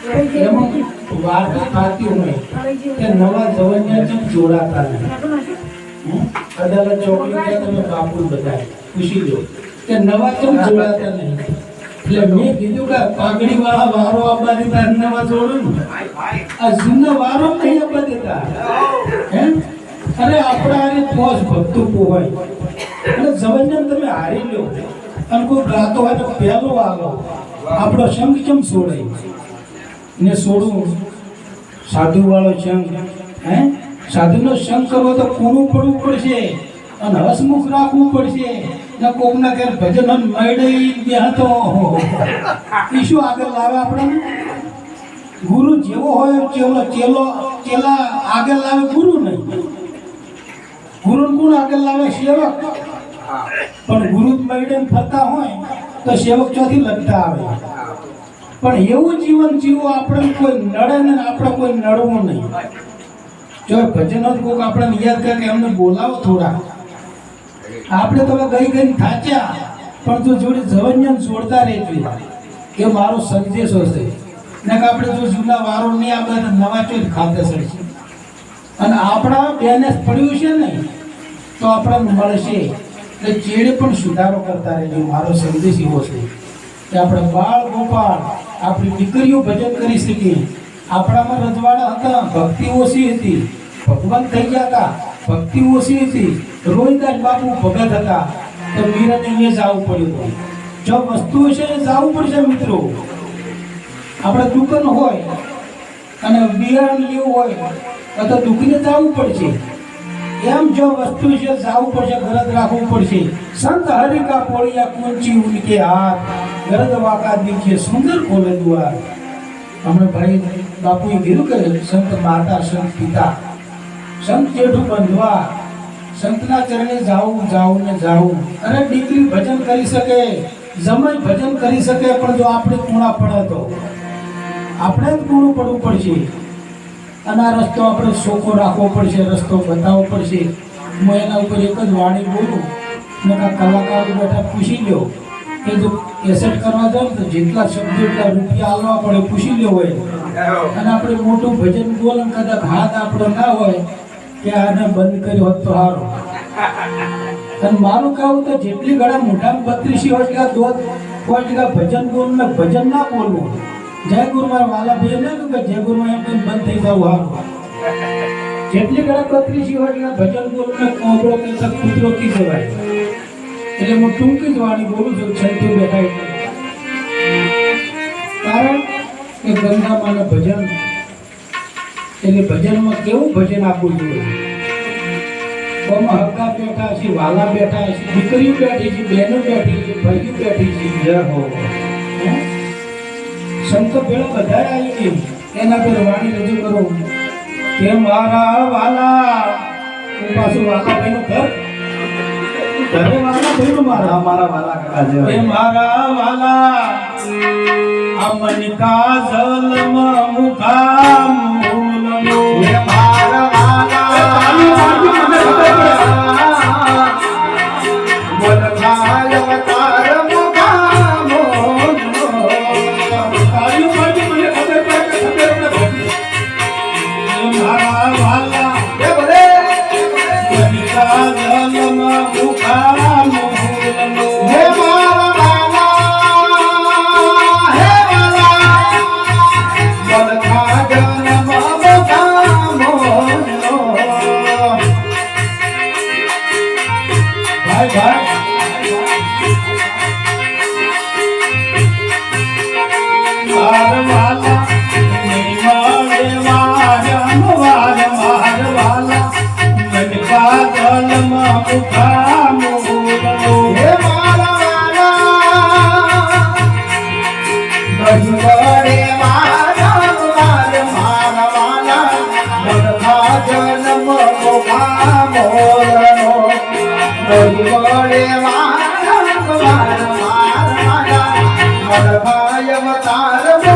એમાં વાત થતી હોય કે નવા જવનિયા જેમ જોડાતા નહીં અદાલત ચોકડી ગયા તમે બાપુ બધા પૂછી લો કે નવા કેમ જોડાતા નહીં એટલે મેં કીધું કે પાઘડી વાળા વારો આપવા દેતા નવા જોડું આ જૂના વારો નહીં આપવા દેતા. હે? અરે આપણા આને પોસ ભક્તો પોવાય એટલે જવનિયા તમે હારી લો. અને કોઈ ગાતો હોય તો પહેલો વાગો આપણો શંખ કેમ છોડે ને છોડવું સાધુ વાળો સંગ હે? સાધુનો સંગ કરવો તો પૂરું પડવું પડશે અને હસમુખ રાખવું પડશે. ને કોકના ઘેર ભજન મળી બેહતો. એ શું આગળ લાવે આપણને? ગુરુ જેવો હોય ચેલો ચેલો ચેલા આગળ લાવે ગુરુ નહીં. ગુરુ કોણ આગળ લાવે? સેવક. પણ ગુરુ જ ફરતા હોય તો સેવક ચોથી લગતા આવે. પણ એવું જીવન જીવવું આપણે કોઈ નડે ને આપણે કોઈ નડવું નહીં. જો ભજનો કોક આપણને યાદ કરે કે એમને બોલાવો થોડા. આપણે તો ગઈ ગઈ થાચ્યા, પણ તું જોડે જવન્યમ છોડતા રહેજો. કે મારો સંદેશ હશે ને કે આપણે જો જૂના વારો નહીં આપણે નવા ચોઈ ખાતે સડશે અને આપણા બેને પડ્યું છે ને, તો આપણને મળશે. એટલે ચેડે પણ સુધારો કરતા રહેજો. મારો સંદેશ એવો છે. કે આપણે બાળ ગોપાળ આપણી દીકરીઓ ભજન કરી શકીએ આપણામાં રજવાડા હતા ભક્તિ ઓછી હતી. ભગવાન થઈ ગયા હતા ભક્તિ ઓછી હતી. રોહિદાસ બાપુ ભગત હતા. તો મીરાને અહીંયા જવું પડ્યું જો વસ્તુ છે એ જવું પડશે મિત્રો. આપણે દુકાન હોય અને બિયારણ લેવું હોય, તો દુઃખને જવું પડશે. એમ જો વસ્તુ છે, જવું પડશે, ગરજ રાખવું પડશે. સંત હરિકા પોળિયા કુંચી ઉનકે હાથ. ગરજ વાકા દીખે સુંદર ખોલે દ્વાર અમે ભાઈ બાપુએ કીધું કે સંત માતા, સંત પિતા, સંત જેઠું બંધવા સંતના ચરણે જાવું જાવું ને જાવું અને દીકરી ભજન કરી શકે, જમાઈ ભજન કરી શકે, પણ જો આપણે કુણા પડે તો? આપણે જ કુણું પડવું પડશે. અને આ રસ્તો આપણે ચોખ્ખો રાખવો પડશે, રસ્તો બતાવવો પડશે. હું એના ઉપર એક જ વાણી બોલું. કાં કલાકારો બેઠા પૂછી લ્યો. કે જો કેસેટ કરવા જાવ તો જેટલા શબ્દ એટલા રૂપિયા આવવા પડે, પૂછી લ્યો હોય અને આપણે મોટું ભજન બોલ કદાચ હાથ આપણો ના હોય, કે આને બંધ કર્યો હોત તો સારો અને મારું કહું તો જેટલી ઘણા મોટા બત્રીસી હોય એટલા દોત હોય જગ્યા ભજન બોલ ને ભજન ના બોલવું. જય ગુરુ મારા વાલા ભાઈ ના કે જય ગુરુ એમ કઈ બંધ થઈ જવું સારું જેટલી ઘણા બત્રીસી હોય એટલા ભજન બોલ ને કોબળો કે કૂતરો કી જવાય એટલે હું ટૂંકી જ વાણી બોલું છું છંતુ બેઠા કારણ કે ગંગામાના ભજન એટલે ભજનમાં કેવું ભજન આપવું જોઈએ? કોમાં હક્કા બેઠા છે વાલા બેઠા છે દીકરીઓ બેઠી છે બહેનો બેઠી છે ભાઈઓ બેઠી છે. જય હો. શંકર સંતો પેલા બધા આવી એના પર વાણી રજૂ કરો. કે મારા વાલા પાછું વાલા ભાઈનું ઘર ઘરે વાલા ભાઈનું મારા? અમારા વાલા કાકા એ જેવા મારા વાલા અમન કા જલમ મૂલનો વાલા